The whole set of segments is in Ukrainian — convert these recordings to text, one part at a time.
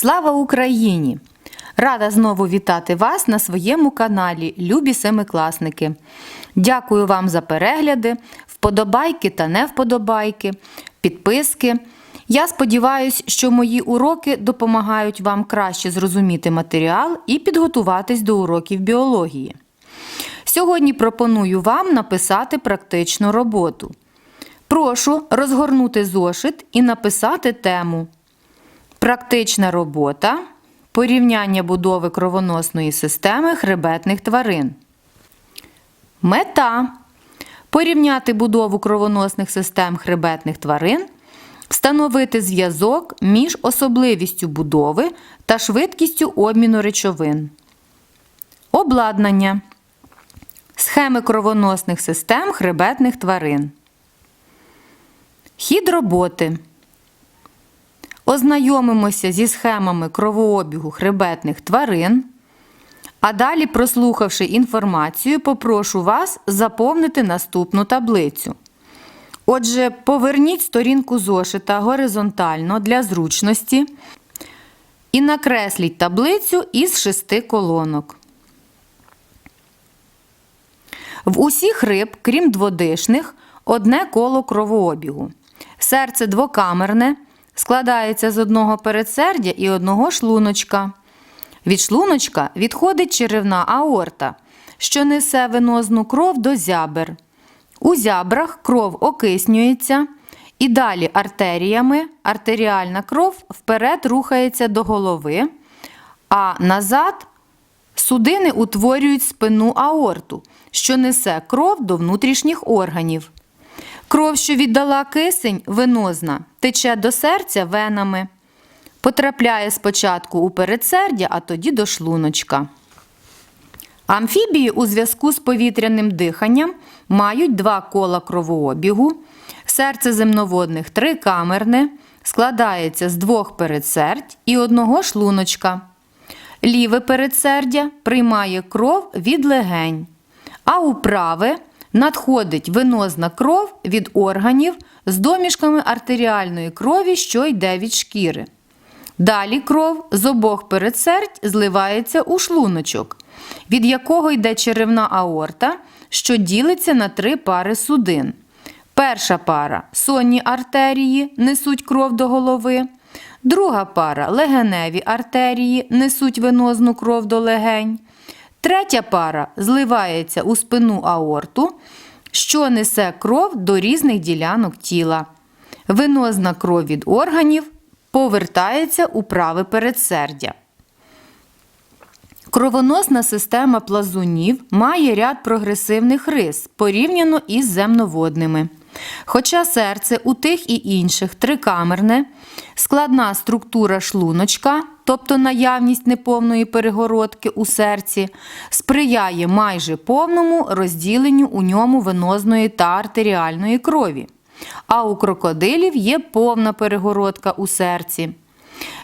Слава Україні! Рада знову вітати вас на своєму каналі, любі семикласники. Дякую вам за перегляди, вподобайки та невподобайки, підписки. Я сподіваюся, що мої уроки допомагають вам краще зрозуміти матеріал і підготуватись до уроків біології. Сьогодні пропоную вам написати практичну роботу. Прошу розгорнути зошит і написати тему. Практична робота. Порівняння будови кровоносної системи хребетних тварин. Мета. Порівняти будову кровоносних систем хребетних тварин. Встановити зв'язок між особливістю будови та швидкістю обміну речовин. Обладнання. Схеми кровоносних систем хребетних тварин. Хід роботи. Ознайомимося зі схемами кровообігу хребетних тварин. А далі, прослухавши інформацію, попрошу вас заповнити наступну таблицю. Отже, поверніть сторінку зошита горизонтально для зручності і накресліть таблицю із шести колонок. В усіх риб, крім дводишних, одне коло кровообігу. Серце двокамерне, складається з одного передсердя і одного шлуночка. Від шлуночка відходить черевна аорта, що несе венозну кров до зябер. У зябрах кров окиснюється, і далі артеріями артеріальна кров вперед рухається до голови, а назад судини утворюють спину аорту, що несе кров до внутрішніх органів. Кров, що віддала кисень, венозна, тече до серця венами. Потрапляє спочатку у передсердя, а тоді до шлуночка. Амфібії у зв'язку з повітряним диханням мають два кола кровообігу. Серце земноводних трикамерне, складається з двох передсердь і одного шлуночка. Ліве передсердя приймає кров від легень, а у праве надходить венозна кров від органів з домішками артеріальної крові, що йде від шкіри. Далі кров з обох передсердь зливається у шлуночок, від якого йде черевна аорта, що ділиться на три пари судин. Перша пара сонні артерії несуть кров до голови. Друга пара легеневі артерії несуть венозну кров до легень. Третя пара зливається у спину аорту, що несе кров до різних ділянок тіла. Венозна кров від органів повертається у праве передсердя. Кровоносна система плазунів має ряд прогресивних рис порівняно із земноводними. Хоча серце у тих і інших трикамерне, складна структура шлуночка, тобто наявність неповної перегородки у серці, сприяє майже повному розділенню у ньому венозної та артеріальної крові. А у крокодилів є повна перегородка у серці.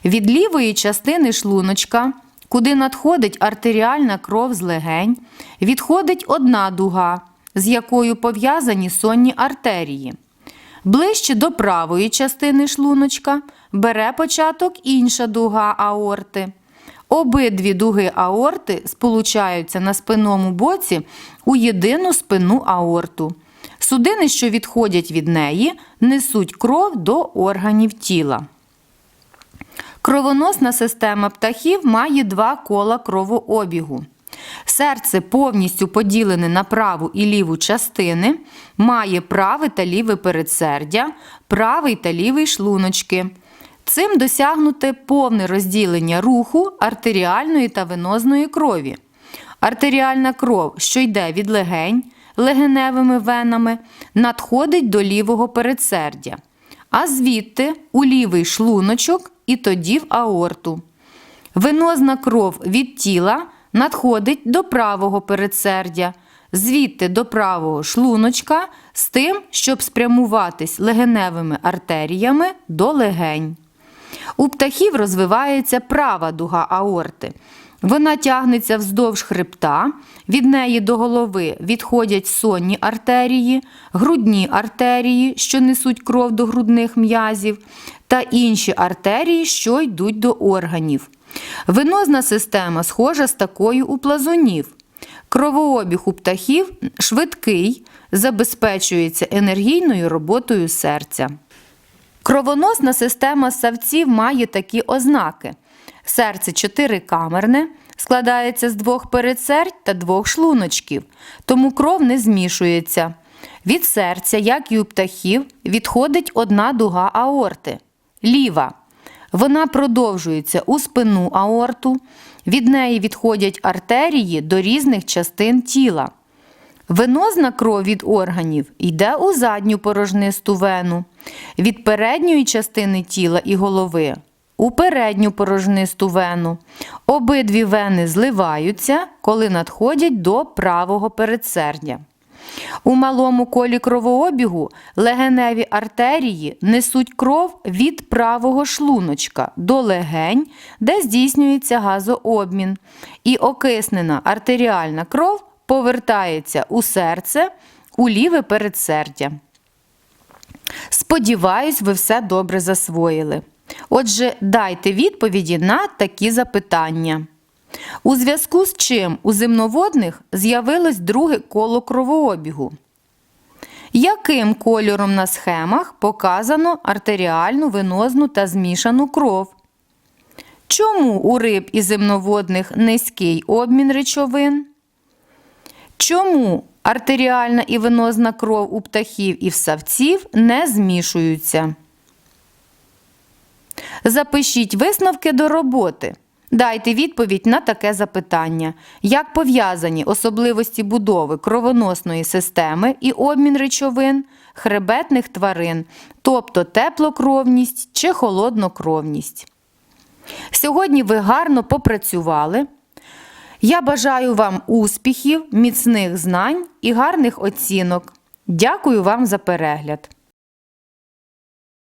Від лівої частини шлуночка, куди надходить артеріальна кров з легень, відходить одна дуга, з якою пов'язані сонні артерії. Ближче до правої частини шлуночка бере початок інша дуга аорти. Обидві дуги аорти сполучаються на спинному боці у єдину спинну аорту. Судини, що відходять від неї, несуть кров до органів тіла. Кровоносна система птахів має два кола кровообігу. Серце повністю поділене на праву і ліву частини, має праве та ліве передсердя, правий та лівий шлуночки. Цим досягнуте повне розділення руху артеріальної та венозної крові. Артеріальна кров, що йде від легень легеневими венами, надходить до лівого передсердя, а звідти у лівий шлуночок і тоді в аорту. Венозна кров від тіла надходить до правого передсердя, звідти до правого шлуночка з тим, щоб спрямуватись легеневими артеріями до легень. У птахів розвивається права дуга аорти. Вона тягнеться вздовж хребта, від неї до голови відходять сонні артерії, грудні артерії, що несуть кров до грудних м'язів, та інші артерії, що йдуть до органів. Венозна система схожа з такою у плазунів. Кровообіг у птахів швидкий, забезпечується енергійною роботою серця. Кровоносна система савців має такі ознаки: серце чотирикамерне, складається з двох передсердь та двох шлуночків, тому кров не змішується. Від серця, як і у птахів, відходить одна дуга аорти ліва. Вона продовжується у спину аорту, від неї відходять артерії до різних частин тіла. Венозна кров від органів йде у задню порожнисту вену, від передньої частини тіла і голови у передню порожнисту вену. Обидві вени зливаються, коли надходять до правого передсердя. У малому колі кровообігу легеневі артерії несуть кров від правого шлуночка до легень, де здійснюється газообмін, і окиснена артеріальна кров повертається у серце, у ліве передсердя. Сподіваюсь, ви все добре засвоїли. Отже, дайте відповіді на такі запитання. У зв'язку з чим у земноводних з'явилось друге коло кровообігу? Яким кольором на схемах показано артеріальну, венозну та змішану кров? Чому у риб і земноводних низький обмін речовин? Чому артеріальна і венозна кров у птахів і в савців не змішуються? Запишіть висновки до роботи. Дайте відповідь на таке запитання: як пов'язані особливості будови кровоносної системи і обмін речовин хребетних тварин, тобто теплокровність чи холоднокровність. Сьогодні ви гарно попрацювали. Я бажаю вам успіхів, міцних знань і гарних оцінок. Дякую вам за перегляд!